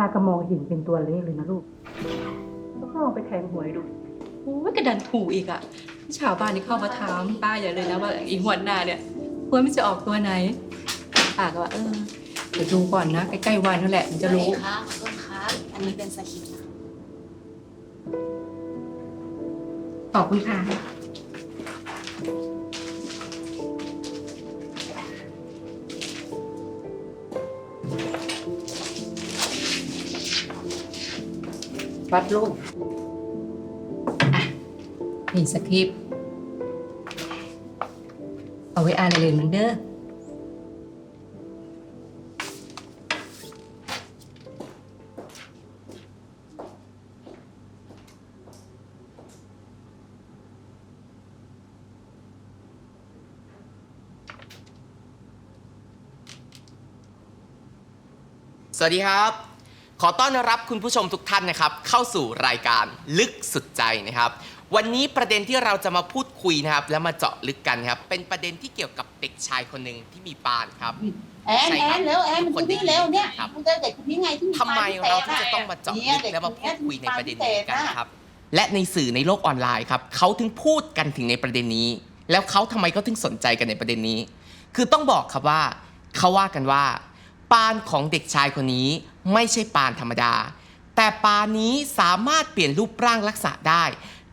ป้าก็มองเห็นเป็นตัวเลขเลยนะลูกก็ลองไปแทงหวยดูโอ้ยกระดันถูกอีกอะชาวบ้านนี่เข้ามาถามป้าอย่าเลยนะว่าอีหวนหน้าเนี่ยหวยมันจะออกตัวไหนป้าก็ว่าเออเดี๋ยวดูก่อนนะใกล้ๆวันนั่นแหละมันจะรู้ค่ะขอโทษครับอันนี้เป็นสคริปต์นะขอบคุณค่ะ วัดลูกอะนี่สคริปต์เอาไว้อ่านเรียนมันเด้อสวัสดีครับ ขอต้อนรับคุณผู้ชมทุกท่านนะครับ เข้าสู่รายการลึกสุดใจนะครับ วันนี้ประเด็นที่เราจะมาพูดคุยนะครับ และมาเจาะลึกกันครับ เป็นประเด็นที่เกี่ยวกับเด็กชายคนหนึ่งที่มีปานครับแอนใช่แอครับนเร็วแอนมันคนที่นี่เร็วเนี่ยครับมันจะเด็กคนนี้ไงที่มีทำไมปเราพิถึงศษจะต้องมาเจาะนี่ลึกและมาพูดคุยในประเด็นนี้กันนะครับเและในสื่อในโลกออนไลน์ครับเขาถึงพูดกันถึงในประเด็นนี้ แล้วเขาทำไมเขาถึงสนใจกันในประเด็นนี้ คือต้องบอกครับว่าเขาว่ากันว่า ปานของเด็กชายคนนี้ไม่ใช่ปานธรรมดา แต่ปานนี้สามารถเปลี่ยนรูปร่างลักษณะได้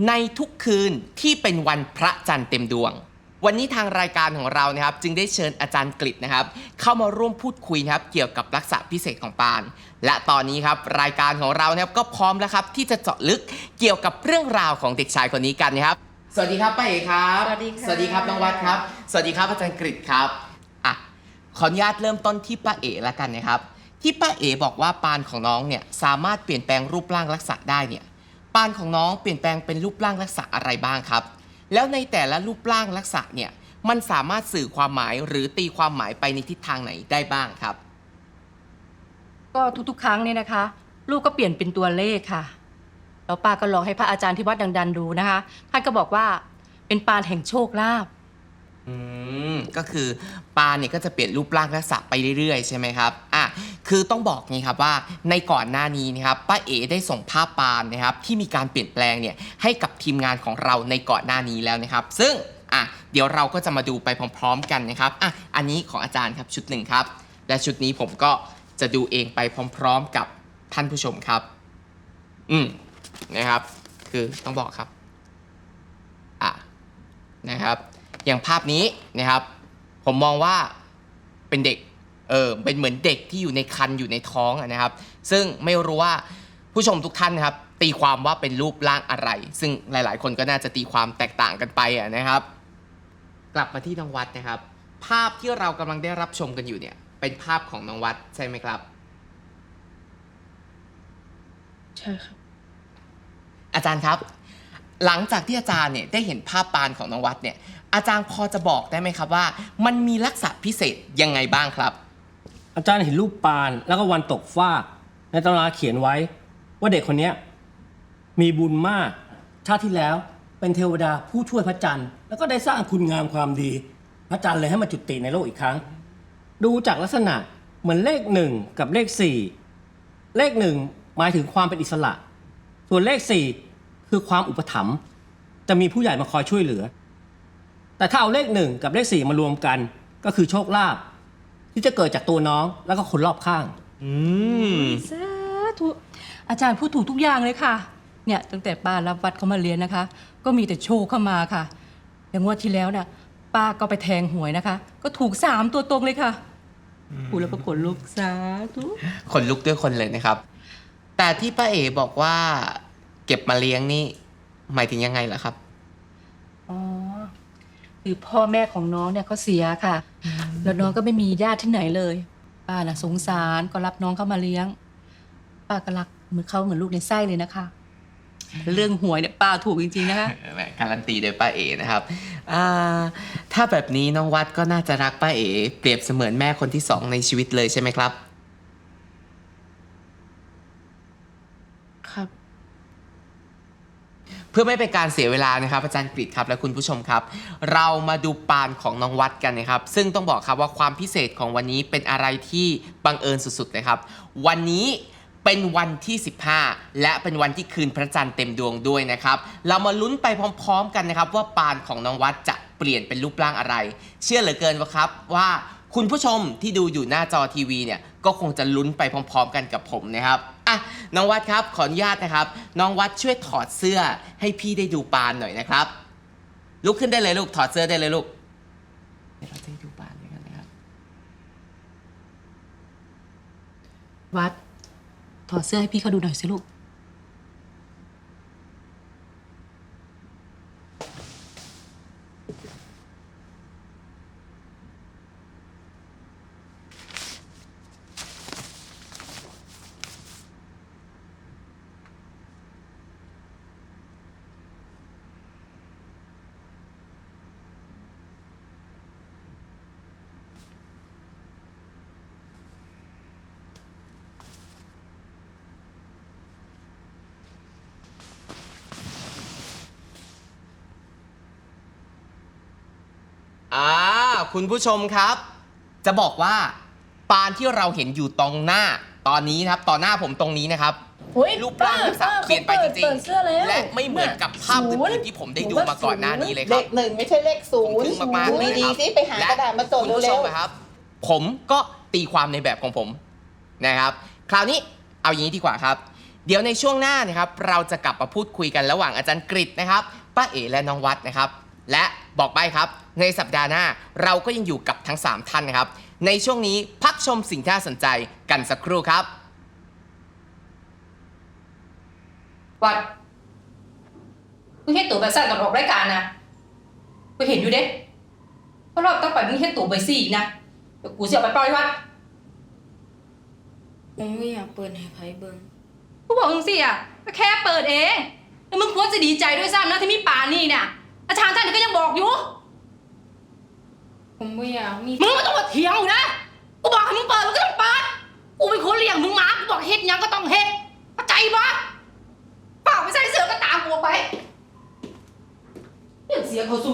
ในทุกคืนที่เป็นวันพระจันทร์เต็มดวง วันนี้ทางรายการของเรานะครับ จึงได้เชิญอาจารย์กฤษนะครับ เข้ามาร่วมพูดคุยนะครับ เกี่ยวกับลักษณะพิเศษของปาน และตอนนี้ครับรายการของเรานะครับก็พร้อมแล้วครับที่จะเจาะลึกเกี่ยวกับเรื่องราวของเด็กชายคนนี้กันนะครับ สวัสดีครับป้าเอ๋ครับ สวัสดีค่ะ สวัสดีครับน้องวัดครับ สวัสดีครับอาจารย์กฤษครับอะ ขออนุญาตเริ่มต้นที่ป้าเอ๋ละกันนะครับ ที่ป้าเอ๋บอกว่าปานของน้องเนี่ยสามารถเปลี่ยนแปลงรูปร่างลักษณะได้เนี่ยปานของน้องเปลี่ยนแปลงเป็นรูปร่างลักษณะอะไรบ้างครับ แล้วในแต่ละรูปร่างลักษณะเนี่ยมันสามารถสื่อความหมายหรือตีความหมายไปในทิศทางไหนได้บ้างครับ ก็ทุกๆ ครั้งเนี่ยนะคะ ลูกก็เปลี่ยนเป็นตัวเลขค่ะแล้วป้าก็ลองให้พระอาจารย์ที่วัดดังๆดูนะคะท่านก็บอกว่าเป็นปานแห่งโชคลาภ อืมก็คือปลาเนี่ยก็จะเปลี่ยนรูปร่างลักษณะไปเรื่อยๆ ใช่ไหมครับอะคือต้องบอกงี้ครับว่าในก่อนหน้านี้นะครับป้าเอ๋ได้ส่งภาพปลานนะครับที่มีการเปลี่ยนแปลงเนี่ยให้กับทีมงานของเราในก่อนหน้านี้แล้วนะครับ ซึ่งอะเดี๋ยวเราก็จะมาดูไปพร้อม ๆ กันนะครับอะอันนี้ของอาจารย์ครับชุดหนึ่งครับ และชุดนี้ผมก็จะดูเองไปพร้อม ๆ กับท่านผู้ชมครับ อืมนะครับ คือต้องบอกครับอะนะครับ อย่างภาพนี้นะครับ ผมมองว่าเป็นเด็กเออเป็นเหมือนเด็กที่อยู่ในคันอยู่ในท้องอะนะครับ ซึ่งไม่รู้ว่าผู้ชมทุกท่านนะครับ ตีความว่าเป็นรูปร่างอะไร ซึ่งหลาย ๆ คนก็น่าจะตีความแตกต่างกันไปอะนะครับ กลับมาที่น้องวัดนะครับ ภาพที่เรากำลังได้รับชมกันอยู่เนี่ย เป็นภาพของน้องวัดใช่ไหมครับ ใช่ค่ะอาจารย์ครับ หลังจากที่อาจารย์เนี่ยได้เห็นภาพปานของน้องวัดเนี่ย อาจารย์พอจะบอกได้ไหมครับว่า มันมีลักษณะพิเศษยังไงบ้างครับ อาจารย์เห็นรูปปานแล้วก็วันตกฟากในตำราเขียนไว้ ว่าเด็กคนเนี้ยมีบุญมาก ชาติที่แล้วเป็นเทวดาผู้ช่วยพระจันทร์แล้วก็ได้สร้างคุณงามความดี พระจันทร์เลยให้มาจุติในโลกอีกครั้ง ดูจากลักษณะเหมือนเลขหนึ่งกับเลขสี่เลขหนึ่งหมายถึงความเป็นอิสระ ส่วนเลขสี่ คือความอุปถัมภ์จะมีผู้ใหญ่มาคอยช่วยเหลือ แต่ถ้าเอาเลขหนึ่งกับเลขสี่มารวมกันก็คือโชคลาภที่จะเกิดจากตัวน้องแล้วก็คนรอบข้าง อืมสาธุอาจารย์พูดถูกทุกอย่างเลยค่ะ เนี่ยตั้งแต่ป้ารับวัดเขามาเรียนนะคะ ก็มีแต่โชคเข้ามาค่ะ อย่างงวดที่แล้วเนี่ยป้าก็ไปแทงหวยนะคะ ก็ถูกสามตัวตรงเลยค่ะพูดแล้วก็ขนลุกสาธุขนลุกด้วยคนเลยนะครับ แต่ที่ป้าเอ๋บอกว่า เก็บมาเลี้ยงนี่หมายถึงยังไงล่ะครับ อ๋อคือพ่อแม่ของน้องเนี่ยเขาเสียค่ะ แล้วน้องก็ไม่มีญาติที่ไหนเลย ป้าน่ะสงสารก็รับน้องเข้ามาเลี้ยง ป้าก็รักเหมือนเขาเหมือนลูกในไส้เลยนะคะ เรื่องหวยเนี่ยป้าถูกจริงๆนะคะแหมการันตีโดยป้าเอ๋นะครับอ่าถ้าแบบนี้น้องวัดก็น่าจะรักป้าเอ๋เปรียบเสมือนแม่คนที่สองในชีวิตเลยใช่ไหมครับครับ พื่อไม่เป็นการเสียเวลานะครับอาจารย์กฤษครับและคุณผู้ชมครับ เรามาดูปานของน้องวัดกันนะครับ ซึ่งต้องบอกครับว่าความพิเศษของวันนี้เป็นอะไรที่บังเอิญสุดๆเลยครับ วันนี้เป็นวันที่ 15 และเป็นวันที่คืนพระจันทร์เต็มดวงด้วยนะครับ เรามาลุ้นไปพร้อม ๆ กันนะครับ ว่าปานของน้องวัดจะเปลี่ยนเป็นรูปร่างอะไร เชื่อเหลือเกินว่าครับว่า คุณผู้ชมที่ดูอยู่หน้าจอทีวีเนี่ยก็คงจะลุ้นไปพร้อมๆ กันกับผมนะครับอะน้องวัดครับขออนุญาตนะครับ น้องวัดช่วยถอดเสื้อให้พี่ได้ดูปานหน่อยนะครับ ลุกขึ้นได้เลยลูกถอดเสื้อได้เลยลูกเดี๋ยวเราจะได้ดูปานด้วยกันนะครับ วัด ถอดเสื้อให้พี่เขาดูหน่อยสิลูก อ่า คุณผู้ชมครับ จะบอกว่าปานที่เราเห็นอยู่ตรงหน้าตอนนี้นะครับ ต่อหน้าผมตรงนี้นะครับรูปร่างลักษณะเปลี่ยนไปจริงๆและไม่เหมือนกับภาพอื่นๆที่ผมได้ดูมาก่อนหน้านี้เลยคเลรับ ขหนึ่งไม่ใช่เลขศูผมนย์ทึ่งมากๆเลยดีนะครับ ๆสิไปหากระดาษมาจดและคุณผู้ชเร็วมอะครับ ผมก็ตีความในแบบของผมนะครับ คราวนี้เอาอย่างนี้ดีกว่าครับ เดี๋ยวในช่วงหน้านะครับ เราจะกลับมาพูดคุยกันระหว่างอาจารย์กฤษนะครับป้าเอ๋และน้องวัดนะครับ และบอกไปครับ ในสัปดาห์หน้าเราก็ยังอยู่กับทั้ง 3 ท่านนะครับ ในช่วงนี้พักชมสิ่งที่น่าสนใจกันสักครู่ครับวัดมึงเห็นตัวแบบสั้นก่อนออกรายการนะกูเห็นอยู่เด้เพราะรอบต่อไปมึงเห็นตัวใบซี่อีกนะเดี๋ยวกูจะเอาไปปล่อยวัดผมไม่อยากเปิดให้ไผเบิงกูบอกมึงสิอะก็แค่เปิดเองแล้วมึงควรจะดีใจด้วยซ้ำนะที่มีป่านี่เนี่ยอาจารย์ท่านก็ยังบอกอยู่ ผมไม่อยากมีมึงไม่ต้องมาเถียงกูนะ กูบอกให้มึงเปิดมึงก็ต้องเปิด กูเป็นคนเลี้ยงมึงมา กูบอกเฮ็ดหยังก็ต้องเฮ็ดเข้าใจปะเปล่าไม่ใช่เสือก็ตามกูออกไปเดี๋ยวเสียเขาสุ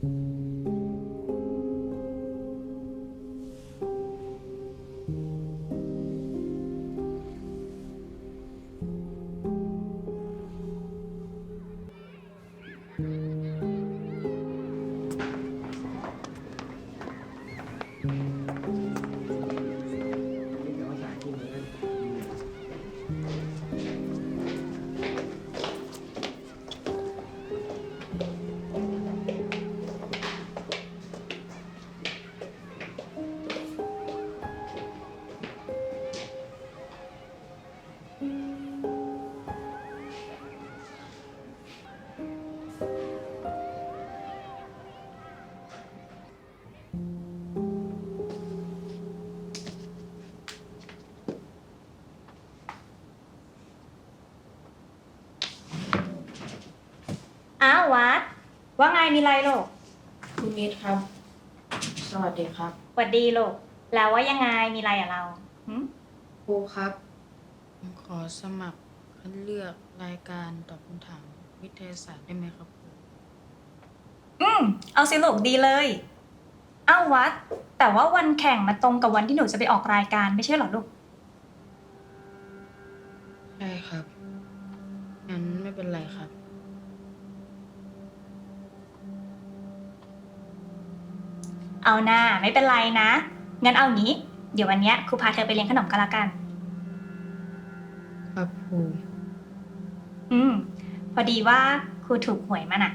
thank mm -hmm. you อ้าววัด ว่าไงมีไรลูกคุณนิดครับ สวัสดีครับหวัดดีลูกแล้วว่ายังไงมีไรอะเราหึครูครับผมขอสมัครคัดเลือกรายการตอบคำถามวิทยาศาสตร์ได้ไหมครับครูอืมเอาสิลูกดีเลยอ้าววัด แต่ว่าวันแข่งมาตรงกับวันที่หนูจะไปออกรายการไม่ใช่เหรอลูก ใช่ครับงั้นไม่เป็นไรครับ เอาหน้าไม่เป็นไรนะ งั้นเอางี้ เดี๋ยววันเนี้ยครูพาเธอไปเลี้ยงขนมกันละกัน ครับครู อืม พอดีว่าครูถูกหวยมาน่ะ